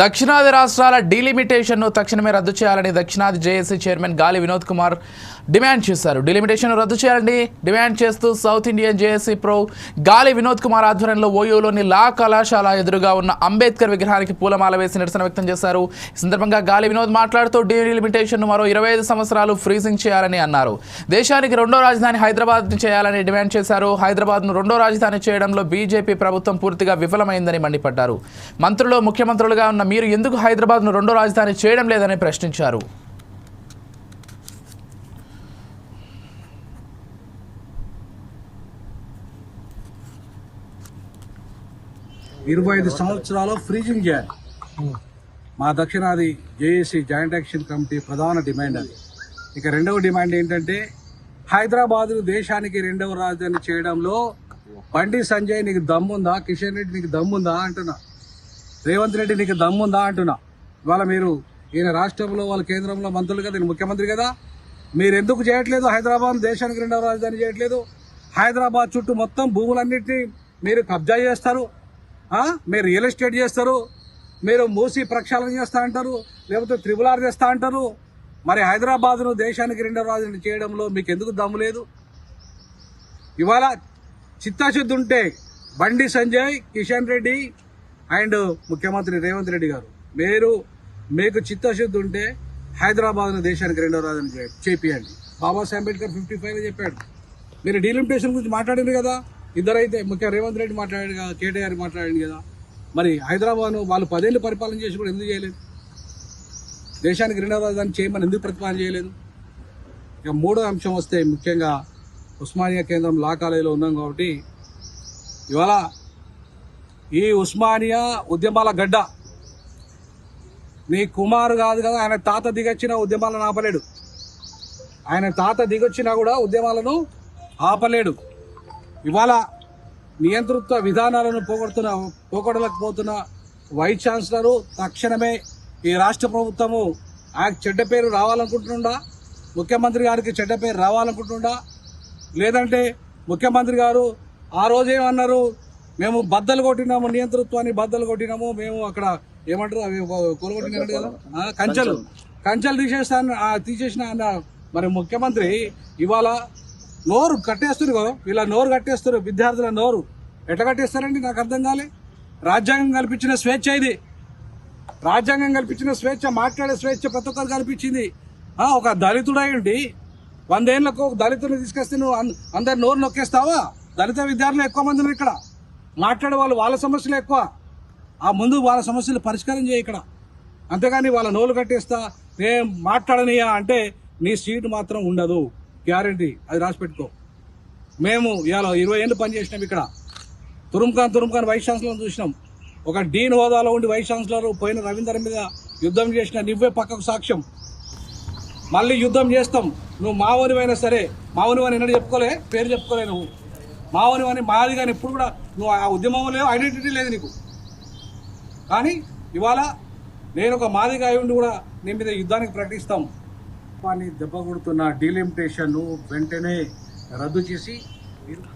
దక్షిణాది రాష్ట్రాల డీలిమిటేషన్ను తక్షణమే రద్దు చేయాలని దక్షిణాది జేఏసీ చైర్మన్ గాలి వినోద్ కుమార్ డిమాండ్ చేశారు. డీలిమిటేషన్ను రద్దు చేయాలని డిమాండ్ చేస్తూ సౌత్ ఇండియన్ జేఏసీ ప్రో గాలి వినోద్ కుమార్ ఆధ్వర్యంలో ఓయూలోని లా కళాశాల ఎదురుగా ఉన్న అంబేద్కర్ విగ్రహానికి పూలమాల వేసి నిరసన వ్యక్తం చేశారు. ఈ సందర్భంగా గాలి వినోద్ మాట్లాడుతూ డీలిమిటేషన్ను మరో ఇరవై ఐదు సంవత్సరాలు ఫ్రీజింగ్ చేయాలని అన్నారు. దేశానికి రెండో రాజధాని హైదరాబాద్ చేయాలని డిమాండ్ చేశారు. హైదరాబాద్ను రెండో రాజధాని చేయడంలో బీజేపీ ప్రభుత్వం పూర్తిగా విఫలమైందని మండిపడ్డారు. మంత్రులు ముఖ్యమంత్రులుగా ఉన్న మీరు ఎందుకు హైదరాబాద్ను రెండో రాజధాని చేయడం లేదని ప్రశ్నించారు. ఇరవై ఐదు సంవత్సరాలు ఫ్రీజింగ్ చేయాలి మా దక్షిణాది జేఏసీ జాయింట్ యాక్షన్ కమిటీ ప్రధాన డిమాండ్ అది. ఇక రెండవ డిమాండ్ ఏంటంటే హైదరాబాద్ దేశానికి రెండవ రాజధాని చేయడంలో బండి సంజయ్ నీకు దమ్ముందా కిషన్ రెడ్డి నీకు దమ్ముందా అంటున్నా. రేవంత్ రెడ్డి నీకు దమ్ముందా అంటున్నా. ఇవాళ మీరు ఈయన రాష్ట్రంలో వాళ్ళ కేంద్రంలో మంత్రులు కదా ముఖ్యమంత్రి కదా. మీరు ఎందుకు చేయట్లేదు? హైదరాబాద్ దేశానికి రెండవ రాజధాని చేయట్లేదు. హైదరాబాద్ చుట్టూ మొత్తం భూములన్నింటినీ మీరు కబ్జా చేస్తారు. మీరు రియల్ ఎస్టేట్ చేస్తారు. మీరు మూసి ప్రక్షాళన చేస్తా అంటారు. లేకపోతే త్రిబుల్ చేస్తా అంటారు. మరి హైదరాబాద్ను దేశానికి రెండవ రాజధాని చేయడంలో మీకు ఎందుకు దమ్ము లేదు? ఇవాళ చిత్తశుద్ధి ఉంటే బండి సంజయ్ కిషన్ రెడ్డి అండ్ ముఖ్యమంత్రి రేవంత్ రెడ్డి గారు. మీరు మీకు చిత్తశుద్ధి ఉంటే హైదరాబాద్ను దేశానికి రెండో రాజధాని చే- చేపియండి. బాబాసాహెబ్ అంబేద్కర్ ఫిఫ్టీ ఫైవ్ చెప్పాడు. మీరు డీలిమిటేషన్ గురించి మాట్లాడింది కదా? ఇద్దరైతే ముఖ్య రేవంత్ రెడ్డి మాట్లాడాడు కదా కేటీఆర్ మాట్లాడింది కదా. మరి హైదరాబాద్ను వాళ్ళు పదేళ్ళు పరిపాలన చేసి కూడా ఎందుకు చేయలేదు? దేశానికి రెండో రాజధాని చేయమని ఎందుకు ప్రతిపాదన చేయలేదు? ఇక మూడో అంశం వస్తే ముఖ్యంగా ఉస్మానియా కేంద్రం లా కాలేజీలో ఉన్నాం కాబట్టి ఇవాళ ఈ ఉస్మానియా ఉద్యమాల గడ్డ. నీ కుమారు కాదు కదా ఆయన తాత దిగొచ్చిన ఉద్యమాలను ఆపలేడు. ఆయన తాత దిగొచ్చినా కూడా ఉద్యమాలను ఆపలేడు. ఇవాళ నియంతృత్వ విధానాలను పోగొడుతున్న పోగొడలేకపోతున్న వైస్ ఛాన్సలరు తక్షణమే ఈ రాష్ట్ర ప్రభుత్వము ఆయన చెడ్డ పేరు రావాలనుకుంటుండా? ముఖ్యమంత్రి గారికి చెడ్డ పేరు రావాలనుకుంటుండా? లేదంటే ముఖ్యమంత్రి గారు ఆ రోజేమన్నారు? మేము బద్దలు కొట్టినాము నియంతృత్వాన్ని బద్దలు కొట్టినాము మేము అక్కడ ఏమంటారు అవి కొలగొట్టినారు కదా? కంచెలు. కంచెలు. తీసేస్తాను తీసేసిన అన్న మరి ముఖ్యమంత్రి ఇవాళ నోరు కట్టేస్తారు కదా, వీళ్ళ నోరు కట్టేస్తారు విద్యార్థుల నోరు. ఎట్లా కట్టేస్తారండి? నాకు అర్థం కాలే. రాజ్యాంగం కల్పించిన స్వేచ్ఛ ఇది. రాజ్యాంగం కల్పించిన స్వేచ్ఛ మాట్లాడే స్వేచ్ఛ ప్రతి ఒక్కరు కల్పించింది. ఒక దళితుడై ఉండి వందేళ్ళకు ఒక దళితుడిని తీసుకొస్తే నువ్వు అందరి నోరు నొక్కేస్తావా? దళిత విద్యార్థులు ఎక్కువ మంది ఉన్నారు ఇక్కడ. మాట్లాడే వాళ్ళు వాళ్ళ సమస్యలు ఎక్కువ. ఆ ముందు వాళ్ళ సమస్యలు పరిష్కారం చేయి ఇక్కడ. అంతేగాని వాళ్ళ నోలు కట్టేస్తా నేను మాట్లాడనియా అంటే నీ సీటు మాత్రం ఉండదు. గ్యారంటీ. అది రాసి పెట్టుకో. మేము ఇవాళ ఇరవై ఏళ్ళు పనిచేసినాం ఇక్కడ. తురుంఖాన్ తురుంఖాన్ వైస్ ఛాన్సలర్ చూసినాం. ఒక డీన్ హోదాలో ఉండి వైస్ ఛాన్సలర్ పోయిన రవీందర్ మీద యుద్ధం చేసిన నువ్వే పక్కకు సాక్ష్యం. మళ్ళీ యుద్ధం చేస్తాం. నువ్వు మావోనివైనా సరే మావోనివని ఎన్నడూ చెప్పుకోలే పేరు చెప్పుకోలే నువ్వు. మావోనివని మాది కానీ ఇప్పుడు కూడా నువ్వు ఆ ఉద్యమం లేవు ఐడెంటిటీ లేదు నీకు. కానీ ఇవాళ నేను ఒక మాదిగా అయి ఉండి కూడా నీ మీద యుద్ధానికి ప్రకటిస్తాం వాడిని దెబ్బ కొడుతున్న డీలిమిటేషన్ వెంటనే రద్దు చేసి